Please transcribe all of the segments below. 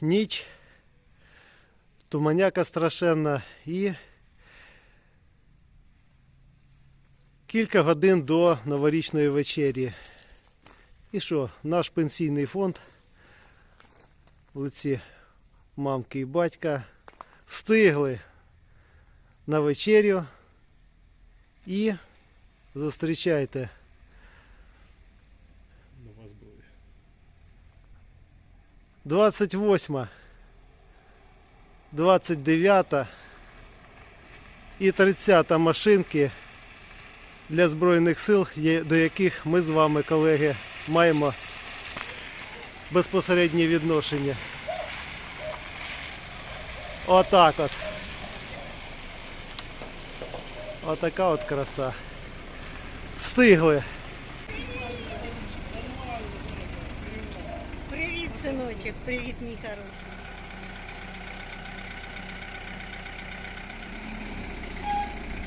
ніч, туманяка страшенна і кілька годин до новорічної вечері. І що, наш пенсійний фонд в лиці мамки і батька встигли на вечерю і зустрічайте 28, 29 і 30 машинки для Збройних сил, до яких ми з вами, колеги, маємо безпосереднє відношення. Отак от. Отака от краса. Встигли. Привіт, синочок, привіт, мій хороший.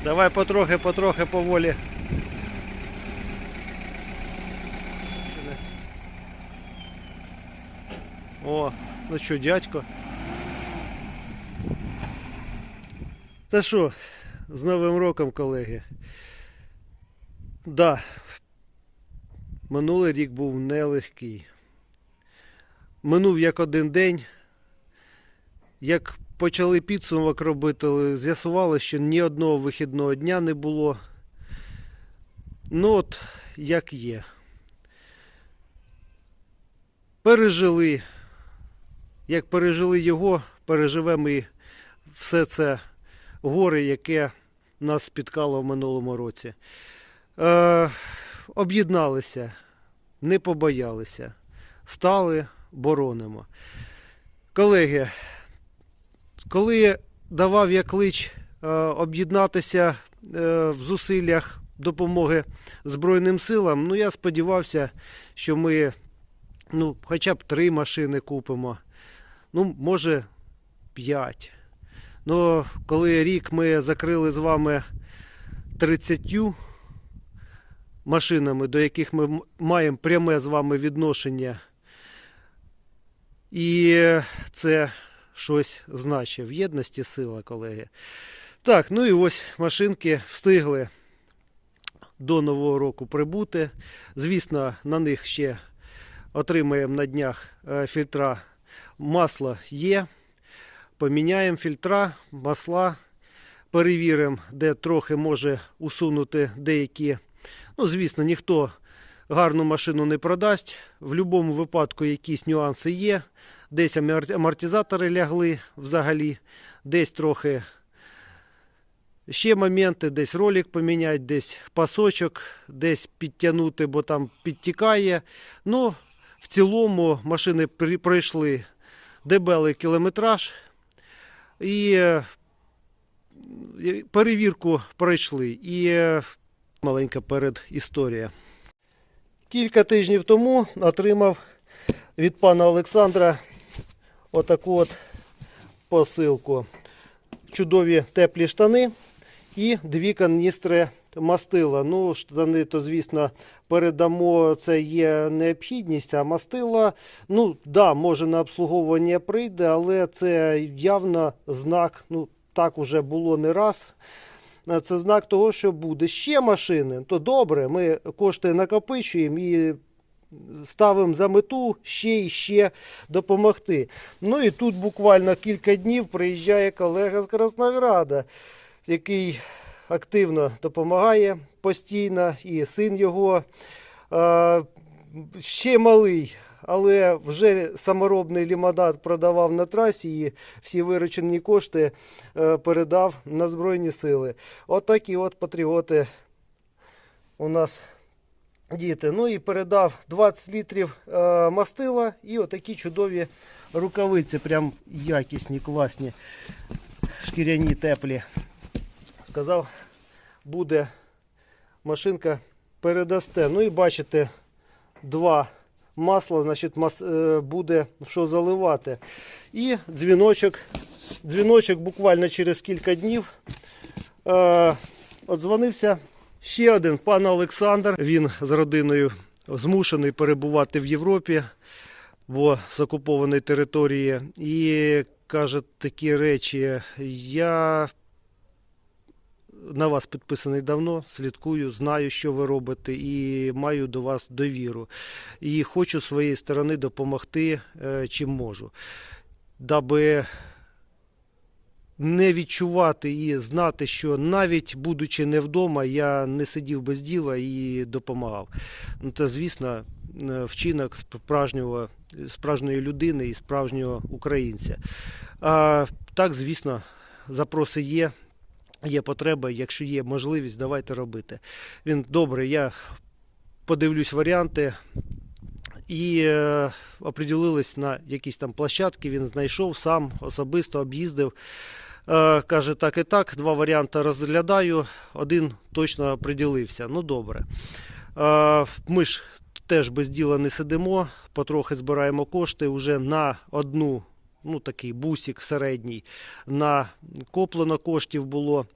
Давай потрохи, потрохи, поволі. О, ну що, дядько. Це що, з Новим роком, колеги? Да, минулий рік був нелегкий. Минув як один день. Як почали підсумок робити, з'ясувалося, що ні одного вихідного дня не було. Ну от, як є. Пережили. Як пережили його, переживемо і все це горе, яке нас спіткало в минулому році. Е, об'єдналися, не побоялися, стали, боронимо. Колеги, коли давав я клич е, об'єднатися е, в зусиллях допомоги Збройним силам, ну я сподівався, що ми ну, хоча б три машини купимо. Ну, може, п'ять. Ну, коли рік ми закрили з вами 30 машинами, до яких ми маємо пряме з вами відношення. І це щось значить. В єдності сила, колеги. Так, ну і ось машинки встигли до Нового року прибути. Звісно, на них ще отримаємо на днях е, фільтра. Масло є. Поміняємо фільтра, масла, перевіримо, де трохи може усунути деякі. Ну, звісно, ніхто гарну машину не продасть. В будь-якому випадку якісь нюанси є. Десь амортизатори лягли взагалі, десь трохи ще моменти, десь ролик поміняти, десь пасочок, десь підтягнути, бо там підтікає. Ну, в цілому машини пройшли дебелий кілометраж і е, перевірку пройшли. І е, маленька передісторія. Кілька тижнів тому отримав від пана Олександра отаку от посилку. Чудові теплі штани і дві каністри мастила. Ну, штани, то, звісно, передамо, це є необхідність, а мастила, ну, да, може на обслуговування прийде, але це явно знак, ну, так уже було не раз. А Це знак того, що буде ще машини. То добре, ми кошти накопичуємо і ставимо за мету ще і ще допомогти. Ну і тут буквально кілька днів приїжджає колега з Краснограда, який активно допомагає постійно, і син його е, ще малий. Але вже саморобний лімонад продавав на трасі і всі виручені кошти е, передав на Збройні сили. От такі от патріоти у нас діти. Ну і передав 20 літрів е, мастила і отакі чудові рукавиці, прям якісні, класні, шкіряні, теплі. Сказав, буде машинка передасте. Ну і бачите, два масла, значить, мас, е, буде що заливати. І дзвіночок. Дзвіночок буквально через кілька днів. Е, Отзвонився ще один пан Олександр. Він з родиною змушений перебувати в Європі. бо з окупованої території, і каже такі речі. Я на вас підписаний давно, слідкую, знаю, що ви робите, і маю до вас довіру. І хочу з своєї сторони допомогти, е, чим можу, даби не відчувати і знати, що навіть будучи не вдома, я не сидів без діла і допомагав. Ну, це, звісно, е, вчинок справжнього, справжньої людини і справжнього українця. А так, звісно, запроси є. Є потреба, якщо є можливість, давайте робити. Він добре, я подивлюсь варіанти і е, оприділились на якісь там площадки. Він знайшов сам особисто об'їздив. Е, каже, так і так, два варіанти розглядаю, один точно оприділився. Ну добре. Е, ми ж теж без діла не сидимо, потрохи збираємо кошти вже на одну, ну такий бусик середній, на коплено коштів було.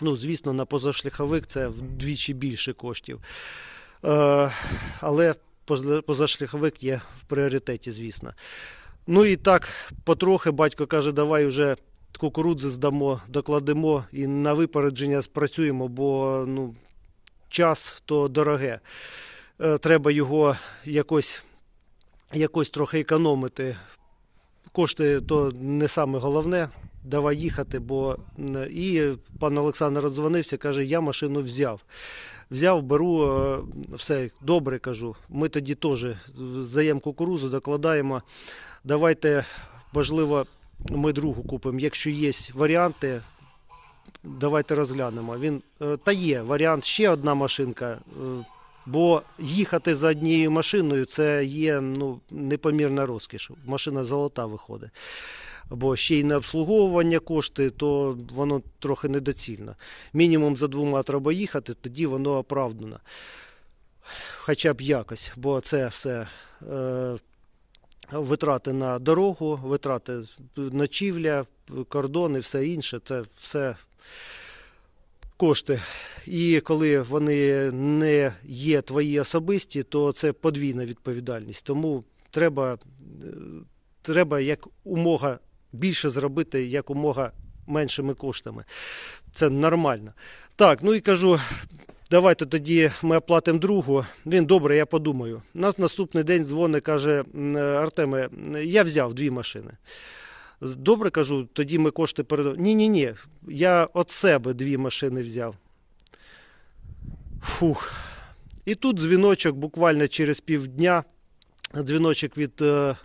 Ну, звісно, на позашляховик це вдвічі більше коштів. Е, але позашляховик є в пріоритеті, звісно. Ну і так, потрохи батько каже, давай вже кукурудзи здамо, докладемо і на випередження спрацюємо, бо ну, час то дороге. Е, треба його якось, якось трохи економити. Кошти то не саме головне. Давай їхати, бо і пан Олександр дзвонився, каже, я машину взяв. Взяв, беру, е, все добре кажу. Ми тоді теж здаємо кукурузу, докладаємо. Давайте, можливо, ми другу купимо. Якщо є варіанти, давайте розглянемо. Він е, та є варіант ще одна машинка. Бо їхати за однією машиною це є ну, непомірна розкіш. Машина золота виходить. Бо ще й на обслуговування кошти, то воно трохи недоцільно. Мінімум за двома треба їхати, тоді воно оправдано. Хоча б якось, бо це все е, витрати на дорогу, витрати ночівля, кордони, все інше, це все кошти. І коли вони не є твої особисті, то це подвійна відповідальність. Тому треба, е, треба як умога більше зробити, як умога меншими коштами. Це нормально. Так, ну і кажу, давайте тоді ми оплатимо другу. Він добре, я подумаю. Нас наступний день дзвонить, каже Артеме, я взяв дві машини. Добре кажу, тоді ми кошти передамо. Ні, ні, ні. Я від себе дві машини взяв. Фух. І тут дзвіночок буквально через півдня. Дзвіночок від. е,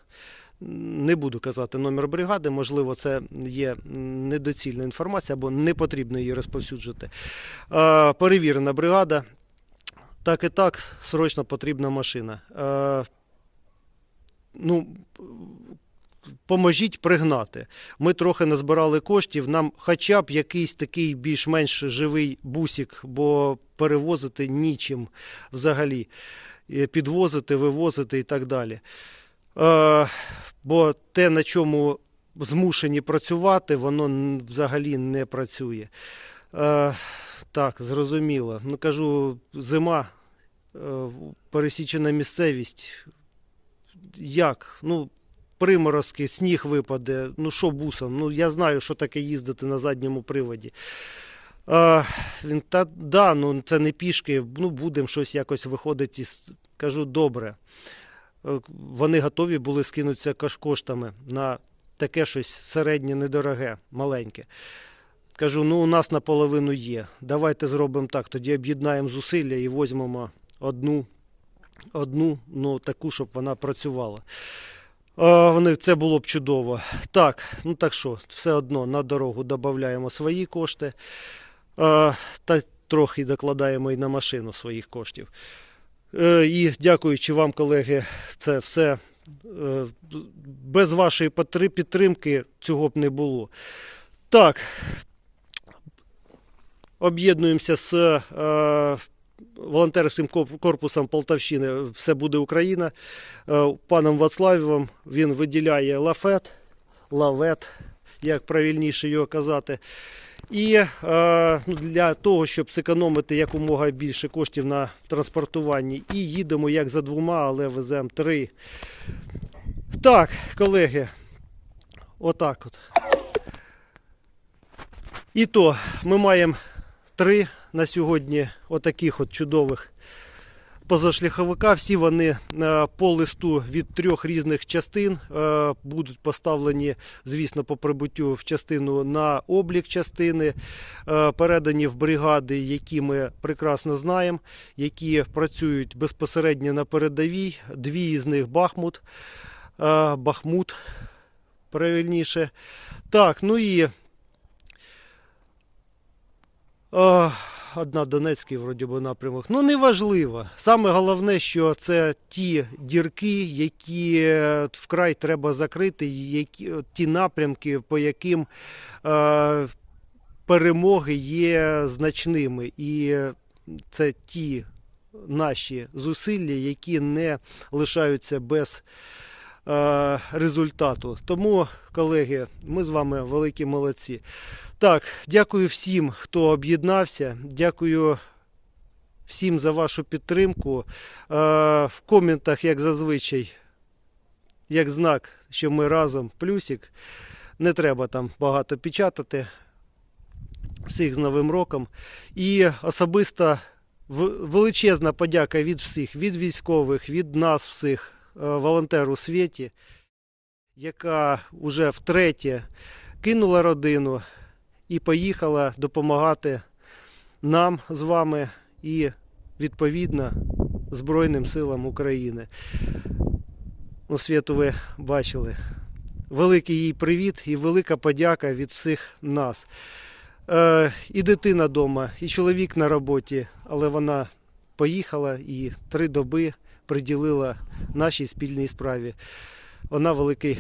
Не буду казати номер бригади, можливо, це є недоцільна інформація або не потрібно її розповсюджувати. Е, Перевірена бригада. Так і так, срочно потрібна машина. Е, Ну, поможіть пригнати. Ми трохи назбирали коштів, нам хоча б якийсь такий більш-менш живий бусик, бо перевозити нічим взагалі. Підвозити, вивозити і так далі. Е, бо те, на чому змушені працювати, воно взагалі не працює. Е, так, зрозуміло. Ну кажу, зима, е, пересічена місцевість. Як? Ну, приморозки, сніг випаде. Ну що бусом? Ну я знаю, що таке їздити на задньому приводі. А, він та да, ну це не пішки, ну будемо щось якось виходити. із- Кажу, добре. Е, Вони готові були скинутися коштами на таке щось середнє, недороге, маленьке. Кажу, ну у нас наполовину є. Давайте зробимо так. Тоді об'єднаємо зусилля і візьмемо одну, одну, ну таку, щоб вона працювала. Вони, це було б чудово. Так, ну так що, все одно на дорогу додаємо свої кошти. Та трохи докладаємо і на машину своїх коштів. Е, і дякуючи вам, колеги, це все. е, Без вашої підтримки цього б не було. Так. Об'єднуємося з е, волонтерським корпусом Полтавщини Все буде Україна. Е, Паном Вацлавівом він виділяє лафет, лавет, як правильніше його казати. І е, ну, для того, щоб зекономити якомога більше коштів на транспортуванні, і їдемо як за двома, але веземо три. Так, колеги, отак от. І то ми маємо три на сьогодні отаких от чудових позашляховика. Всі вони е, по листу від трьох різних частин е, будуть поставлені, звісно, по прибуттю в частину на облік частини, е, передані в бригади, які ми прекрасно знаємо, які працюють безпосередньо на передовій. Дві з них Бахмут. Бахмут, правильніше. Так, ну і. Одна Донецький, вроді би, напрямок. Ну, неважливо. Саме головне, що це ті дірки, які е, вкрай треба закрити, які, е, ті напрямки, по яким е, перемоги є значними. І це ті наші зусилля, які не лишаються без результату. Тому, колеги, ми з вами великі молодці. Так, дякую всім, хто об'єднався. Дякую всім за вашу підтримку. Е, в коментах, як зазвичай, як знак, що ми разом, плюсик. Не треба там багато печатати. Всіх з Новим роком. І особисто в- величезна подяка від всіх, від військових, від нас всіх, е, волонтеру Світі, яка вже втретє кинула родину і поїхала допомагати нам з вами і відповідно Збройним силам України. Ну, світу ви бачили. Великий їй привіт і велика подяка від всіх нас. Е, і дитина вдома, і чоловік на роботі, але вона поїхала і три доби приділила нашій спільній справі. Вона великий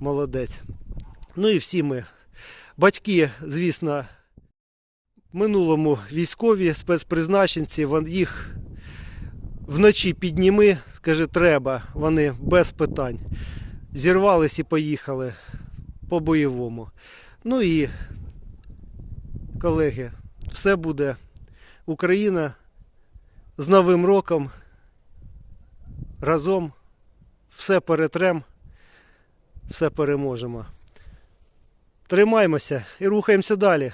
молодець. Ну і всі ми Батьки, звісно, минулому військові спецпризначенці, їх вночі підніми, скажи, треба, вони без питань. Зірвались і поїхали по бойовому. Ну і, колеги, все буде Україна з Новим роком. Разом все перетрем, все переможемо. Тримаємося і рухаємося далі.